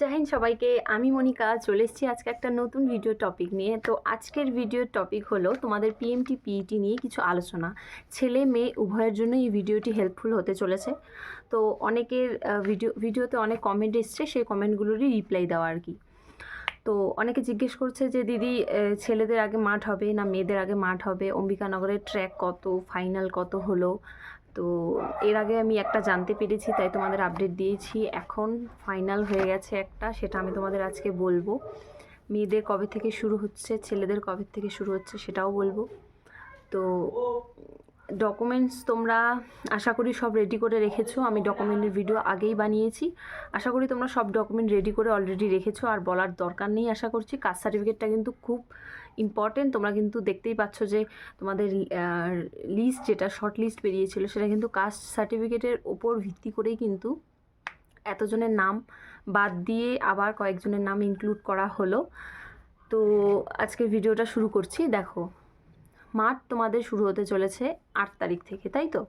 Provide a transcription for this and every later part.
জাহিন সবাইকে আমি মনিকা চলে এসেছি আজকে একটা নতুন ভিডিও টপিক নিয়ে। তো আজকের ভিডিওর টপিক হলো তোমাদের পিএমটি পিইটি নিয়ে কিছু আলোচনা। ছেলে, মেয়ে, উভয়ের জন্য এই ভিডিওটি হেল্পফুল হতে চলেছে। তো অনেকের ভিডিও ভিডিওতে অনেক কমেন্ট এসছে, সেই কমেন্টগুলোরই রিপ্লাই দেওয়া আর কি। তো অনেকে জিজ্ঞেস করছে যে, দিদি ছেলেদের আগে মাঠ হবে না মেয়েদের আগে মাঠ হবে? অম্বিকানগরের ট্র্যাক কত? ফাইনাল কত হলো? তো এর আগে আমি একটা জানতে পেরেছি, তাই তোমাদের আপডেট দিয়েছি। এখন ফাইনাল হয়ে গেছে একটা, সেটা আমি তোমাদের আজকে বলব। মেয়েদের কবে থেকে শুরু হচ্ছে, ছেলেদের কবে থেকে শুরু হচ্ছে সেটাও বলব। তো ডকুমেন্টস তোমরা আশা করি সব রেডি করে রেখেছো। আমি ডকুমেন্টের ভিডিও আগেই বানিয়েছি। আশা করি তোমরা সব ডকুমেন্ট রেডি করে অলরেডি রেখেছো। আর বলার দরকার নেই আশা করছি। কাস্ট সার্টিফিকেটটা কিন্তু খুব ইম্পর্টেন্ট তোমরা কিন্তু দেখতেই পাচ্ছ যে তোমাদের লিস্ট যেটা শর্ট লিস্ট বেরিয়েছিল সেটা কিন্তু কাস্ট সার্টিফিকেটের ওপর ভিত্তি করেই কিন্তু এতজনের নাম বাদ দিয়ে আবার কয়েকজনের নাম ইনক্লুড করা হলো। তো আজকে ভিডিওটা শুরু করছি। দেখো মাঠ তোমাদের শুরু হতে চলেছে আট তারিখ থেকে, তাই তো?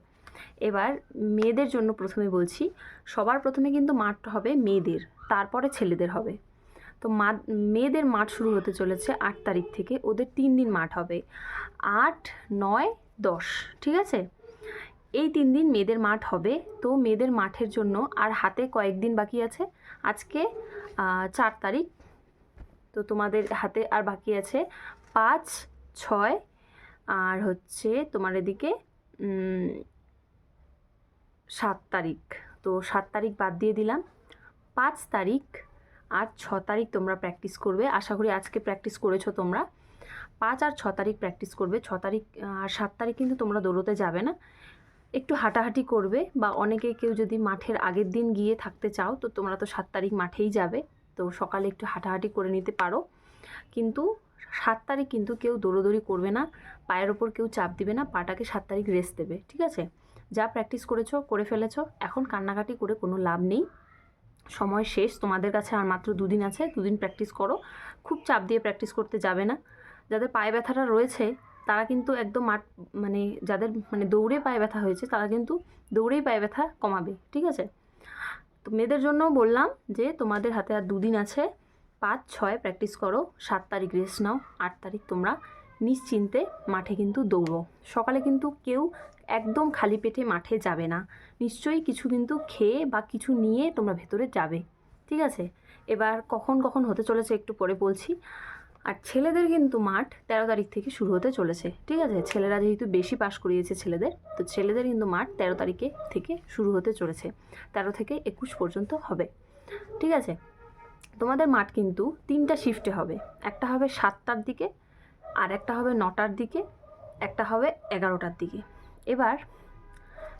এবার মেয়েদের জন্য প্রথমে বলছি, সবার প্রথমে কিন্তু মাঠ হবে মেয়েদের, তারপরে ছেলেদের হবে। তো মা মেয়েদের মাঠ শুরু হতে চলেছে আট তারিখ থেকে, ওদের তিন দিন মাঠ হবে। আট, নয়, দশ, ঠিক আছে? এই তিন দিন মেয়েদের মাঠ হবে, তো মেয়েদের মাঠের জন্য আর হাতে কয়েকদিন বাকি আছে। আজকে চার তারিখ, তো তোমাদের হাতে আর বাকি আছে পাঁচ, ছয় আর হচ্ছে তোমার এদিকে সাত তারিখ। তো সাত তারিখ বাদ দিয়ে দিলাম। পাঁচ তারিখ আর ছ তারিখ তোমরা প্র্যাকটিস করবে। আশা করি আজকে প্র্যাকটিস করেছ তোমরা। পাঁচ আর ছ তারিখ প্র্যাকটিস করবে। ছ তারিখ আর সাত তারিখ কিন্তু তোমরা দৌড়োতে যাবে না। একটু হাঁটাহাঁটি করবে বা অনেকে কেউ যদি মাঠের আগের দিন গিয়ে থাকতে চাও, তো তোমরা তো সাত তারিখ মাঠেই যাবে। তো সকালে একটু হাঁটাহাঁটি করে নিতে পারো। কিন্তু সাত তারিখ কিন্তু কেউ দৌড়োদৌড়ি করবে না, পায়ের ওপর কেউ চাপ দিবে না, পাটাকে সাত তারিখ রেস্ট দেবে, ঠিক আছে? যা প্র্যাকটিস করেছ, করে ফেলেছো, এখন কান্নাকাটি করে কোনো লাভ নেই। সময় শেষ, তোমাদের কাছে আর মাত্র দুদিন আছে, দুদিন প্র্যাকটিস করো। খুব চাপ দিয়ে প্র্যাকটিস করতে যাবে না। যাদের পায়ে ব্যথাটা রয়েছে, তারা কিন্তু একদম মাঠ মানে যাদের মানে দৌড়ে পায়ে ব্যথা হয়েছে, তারা কিন্তু দৌড়েই পায়ে ব্যথা কমাবে, ঠিক আছে? তো মেয়েদের জন্য বললাম যে তোমাদের হাতে আর দুদিন আছে পাঁচ ছয় প্র্যাকটিস করো, সাত তারিখ রেস্ট নাও, আট তারিখ তোমরা নিশ্চিন্তে মাঠে কিন্তু দৌড়ো। সকালে কিন্তু কেউ একদম খালি পেটে মাঠে যাবে না। নিশ্চয়ই কিছু কিন্তু খেয়ে বা কিছু নিয়ে তোমরা ভেতরে যাবে। ঠিক আছে? এবার কখন কখন হতে চলেছে একটু পরে বলছি। আর ছেলেদের কিন্তু মাঠ তেরো তারিখ থেকে শুরু হতে চলেছে। ঠিক আছে? ছেলেরা যেহেতু বেশি পাশ করিয়েছে ছেলেদের, তো ছেলেদের কিন্তু মাঠ তেরো তারিখে থেকে শুরু হতে চলেছে। তেরো থেকে একুশ পর্যন্ত হবে। ঠিক আছে? তোমাদের মাঠ কিন্তু তিনটা শিফটে হবে। একটা হবে সাতটার দিকে, আর একটা হবে নটার দিকে, একটা হবে এগারোটার দিকে। এবার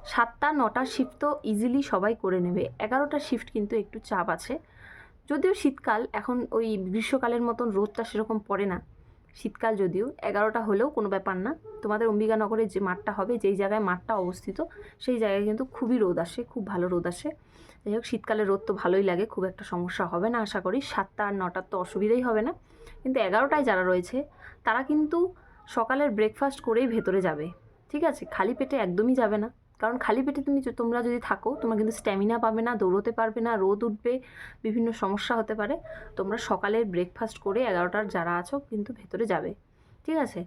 সাতটা, নটার শিফট তো ইজিলি সবাই করে নেবে। এগারোটার শিফট কিন্তু একটু চাপ আছে। যদিও শীতকাল, এখন ওই গ্রীষ্মকালের মতন রোদটা সেরকম পড়ে না। শীতকাল যদিও, এগারোটা হলেও কোনো ব্যাপার না। তোমাদের অম্বিকানগরের যে মাঠটা হবে, যেই জায়গায় মাঠটা অবস্থিত, সেই জায়গায় কিন্তু খুবই রোদ আসে, খুব ভালো রোদ আসে। যাই হোক, শীতকালে রোদ তো ভালোই লাগে, খুব একটা সমস্যা হবে না আশা করি। সাতটা আর নটার তো অসুবিধাই হবে না। কিন্তু এগারোটায় যারা রয়েছে, তারা কিন্তু সকালের ব্রেকফাস্ট করেই ভেতরে যাবে। ঠিক আছে? খালি পেটে একদমই যাবে না। কারণ খালি পেটে তুমি তোমরা যদি থাকো, তোমরা কিন্তু স্ট্যামিনা পাবে না, দৌড়তে পারবে না, রোদ উঠবে, বিভিন্ন সমস্যা হতে পারে। তোমরা সকালের ব্রেকফাস্ট করে এগারোটার যারা আছো কিন্তু ভেতরে যাবে। ঠিক আছে?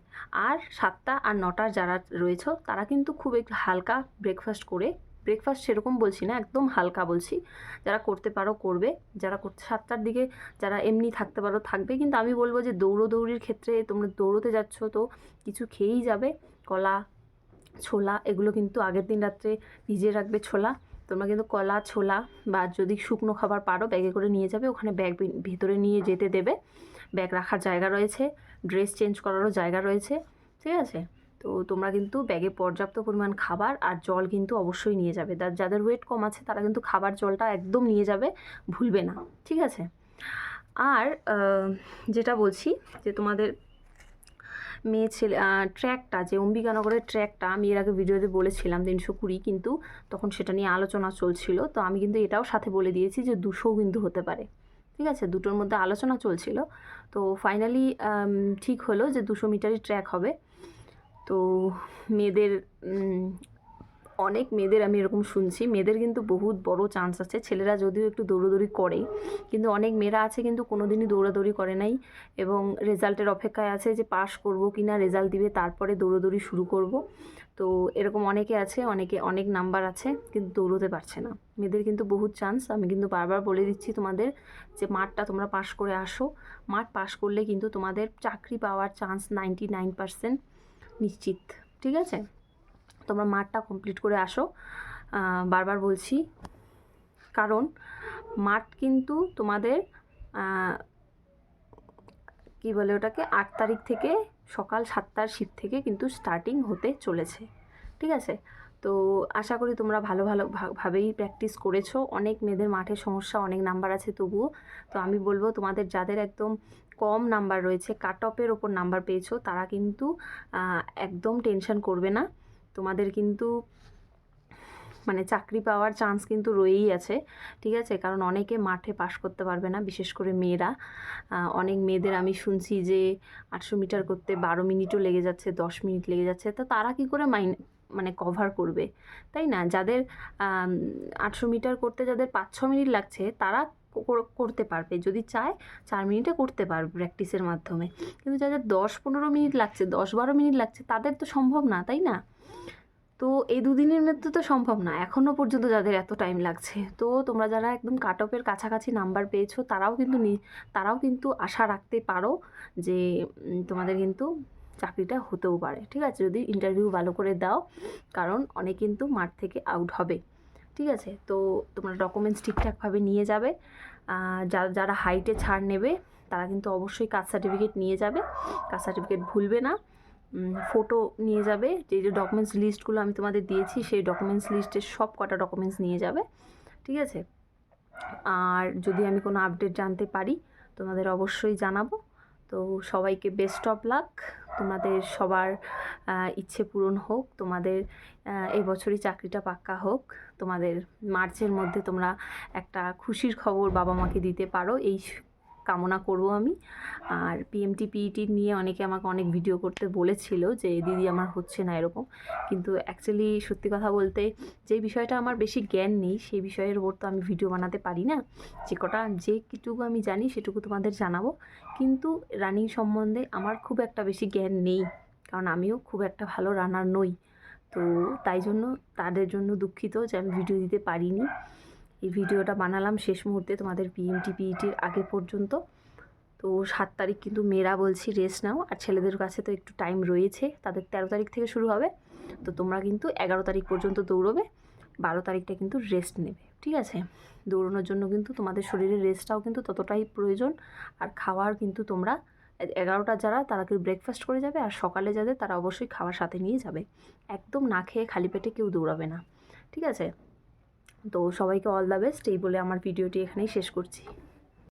আর সাতটা আর নটার যারা রয়েছে, তারা কিন্তু খুব একটু হালকা ব্রেকফাস্ট করে। ব্রেকফাস্ট সেরকম বলছি না, একদম হালকা বলছি। যারা করতে পারো, করবে। যারা করতে, সাতটার দিকে যারা এমনি থাকতে পারো, থাকবে। কিন্তু আমি বলব যে দৌড়োদৌড়ির ক্ষেত্রে তোমরা দৌড়োতে যাচ্ছ, তো কিছু খেয়েই যাবে। কলা ছোলা, এগুলো কিন্তু আগের দিন রাত্রে ভিজিয়ে রাখবে ছোলা। তোমরা কিন্তু কলা, ছোলা বা যদি শুকনো খাবার পারো, ব্যাগে করে নিয়ে যাবে, ওখানে ব্যাগ ভিতরে নিয়ে যেতে দেবে। ব্যাগ রাখার জায়গা রয়েছে, ড্রেস চেঞ্জ করারও জায়গা রয়েছে, ঠিক আছে? তো তোমরা কিন্তু ব্যাগে পর্যাপ্ত পরিমাণ খাবার আর জল কিন্তু অবশ্যই নিয়ে যাবে। যাদের ওয়েট কম আছে, তারা কিন্তু খাবার জলটা একদম নিয়ে যাবে, ভুলবে না, ঠিক আছে? আর যেটা বলছি যে তোমাদের মেয়ে ছেলে ট্র্যাকটা, যে অম্বিকানগরের ট্র্যাকটা, আমি এর আগে ভিডিওতে বলেছিলাম তিনশো কুড়ি, কিন্তু তখন সেটা নিয়ে আলোচনা চলছিল। তো আমি কিন্তু এটাও সাথে বলে দিয়েছি যে দুশোও কিন্তু হতে পারে। ঠিক আছে? দুটোর মধ্যে আলোচনা চলছিল। তো ফাইনালি ঠিক হলো যে দুশো মিটারই ট্র্যাক হবে। তো মেয়েদের অনেক মেয়েদের আমি এরকম শুনছি। মেয়েদের কিন্তু বহুত বড় চান্স আছে। ছেলেরা যদিও একটু দৌড়োদৌড়ি করে, কিন্তু অনেক মেয়েরা আছে কিন্তু কোনো দিনই দৌড়াদৌড়ি করে নাই এবং রেজাল্টের অপেক্ষায় আছে যে পাশ করব কি না রেজাল্ট দিবে, তারপরে দৌড়োদৌড়ি শুরু করব। তো এরকম অনেকে আছে, অনেকে অনেক নাম্বার আছে, কিন্তু দৌড়োতে পারছে না। মেয়েদের কিন্তু বহুত চান্স আমি কিন্তু বারবার বলে দিচ্ছি তোমাদের যে মাঠটা তোমরা পাশ করে আসো। মাঠ পাশ করলে কিন্তু তোমাদের চাকরি পাওয়ার চান্স নাইনটি নাইন পার্সেন্ট নিশ্চিত। ঠিক আছে? তোমরা মাঠটা কমপ্লিট করে আসো। বারবার বলছি, কারণ মাঠ কিন্তু তোমাদের কি বলে ওটাকে, আট তারিখ থেকে সকাল সাতটার শিফট থেকে কিন্তু স্টার্টিং হতে চলেছে। ঠিক আছে? তো আশা করি তোমরা ভালো ভালো ভাবেই প্র্যাকটিস করেছ। অনেক মেয়েদের মাঠে সমস্যা, অনেক নাম্বার আছে তবুও। তো আমি বলব, তোমাদের যাদের একদম কম নাম্বার রয়েছে কাট অফের ওপর নাম্বার পেয়েছ, তারা কিন্তু একদম টেনশন করবে না। তোমাদের কিন্তু মানে চাকরি পাওয়ার চান্স কিন্তু রয়েই আছে, ঠিক আছে? কারণ অনেকে মাঠে পাশ করতে পারবে না, বিশেষ করে মেয়েরা। অনেক মেয়েদের আমি শুনছি যে আটশো মিটার করতে বারো মিনিটও লেগে যাচ্ছে, দশ মিনিট লেগে যাচ্ছে। তো তারা কি করে মাইন মানে কভার করবে? তাই না? যাদের আটশো মিটার করতে যাদের পাঁচ ছ মিনিট লাগছে, তারা করতে পারবে। যদি চায়, চার মিনিটে করতে পারবে প্র্যাকটিসের মাধ্যমে। কিন্তু যাদের দশ পনেরো মিনিট লাগছে দশ বারো মিনিট লাগছে, তাদের তো সম্ভব না, তাই না? তো এই দুদিনের মধ্যে তো সম্ভব না। এখনও পর্যন্ত যাদের এত টাইম লাগছে। তো তোমরা যারা একদম কাট অফের কাছাকাছি নাম্বার পেয়েছ তারাও কিন্তু তারাও কিন্তু আশা রাখতে পারো যে তোমাদের কিন্তু চাকরিটা হতেও পারে। ঠিক আছে? যদি ইন্টারভিউ ভালো করে দাও কারণ অনেক কিন্তু মাঠ থেকে আউট হবে। ঠিক আছে? তো তোমরা ডকুমেন্টস ঠিকঠাকভাবে নিয়ে যাবে। আহ, যা- যারা হাইটে ছাড় নেবে তারা কিন্তু অবশ্যই কাস্ট সার্টিফিকেট নিয়ে যাবে। কাস্ট সার্টিফিকেট ভুলবে না। ফটো নিয়ে যাবে। যে যে ডকুমেন্টস লিস্টগুলো আমি তোমাদের দিয়েছি, সেই ডকুমেন্টস লিস্টের সব কটা ডকুমেন্টস নিয়ে যাবে। ঠিক আছে? আর যদি আমি কোনো আপডেট জানতে পারি, তোমাদের অবশ্যই জানাব। তো সবাইকে বেস্ট অফ লাক তোমাদের সবার ইচ্ছে পূরণ হোক। তোমাদের এই বছরই চাকরিটা পাক্কা হোক। তোমাদের মার্চের মধ্যে তোমরা একটা খুশির খবর বাবা মাকে দিতে পারো। এই কামনা করব আমি। আর পিএমটি পিইটি নিয়ে অনেকে আমাকে অনেক ভিডিও করতে বলেছিল যে, দিদি, আমার হচ্ছে না এরকম। কিন্তু অ্যাকচুয়ালি সত্যি কথা বলতে যে বিষয়টা আমার বেশি জ্ঞান নেই, সেই বিষয়ের ওপর তো আমি ভিডিও বানাতে পারি না। যে কটা, যে কিটুকু আমি জানি সেটুকু তোমাদের জানাব। কিন্তু রানিং সম্বন্ধে আমার খুব একটা বেশি জ্ঞান নেই। কারণ আমিও খুব একটা ভালো রানার নই। তো তাই জন্য, তাদের জন্য দুঃখিত যে আমি ভিডিও দিতে পারিনি। এই ভিডিওটা বানালাম শেষ মুহূর্তে তোমাদের পিএমটি পিইটির আগে পর্যন্ত। তো সাত তারিখ কিন্তু মেয়েরা বলছি রেস্ট নাও, আর ছেলেদের কাছে তো একটু টাইম রয়েছে। তাদের তেরো তারিখ থেকে শুরু হবে। তো তোমরা কিন্তু এগারো তারিখ পর্যন্ত দৌড়বে, বারো তারিখটা কিন্তু রেস্ট নেবে, ঠিক আছে? দৌড়ানোর জন্য কিন্তু তোমাদের শরীরের রেস্টটাও কিন্তু ততটাই প্রয়োজন, আর খাওয়ার কিন্তু তোমরা এগারোটা যারা, তারা কিন্তু ব্রেকফাস্ট করে যাবে, আর সকালে যাদের, তারা অবশ্যই খাওয়ার সাথে নিয়ে যাবে। একদম না খেয়ে খালি পেটে কেউ দৌড়াবে না, ঠিক আছে? তো সবাইকে অল দ্য বেস্ট এই বলে আমার ভিডিওটি এখানেই শেষ করছি।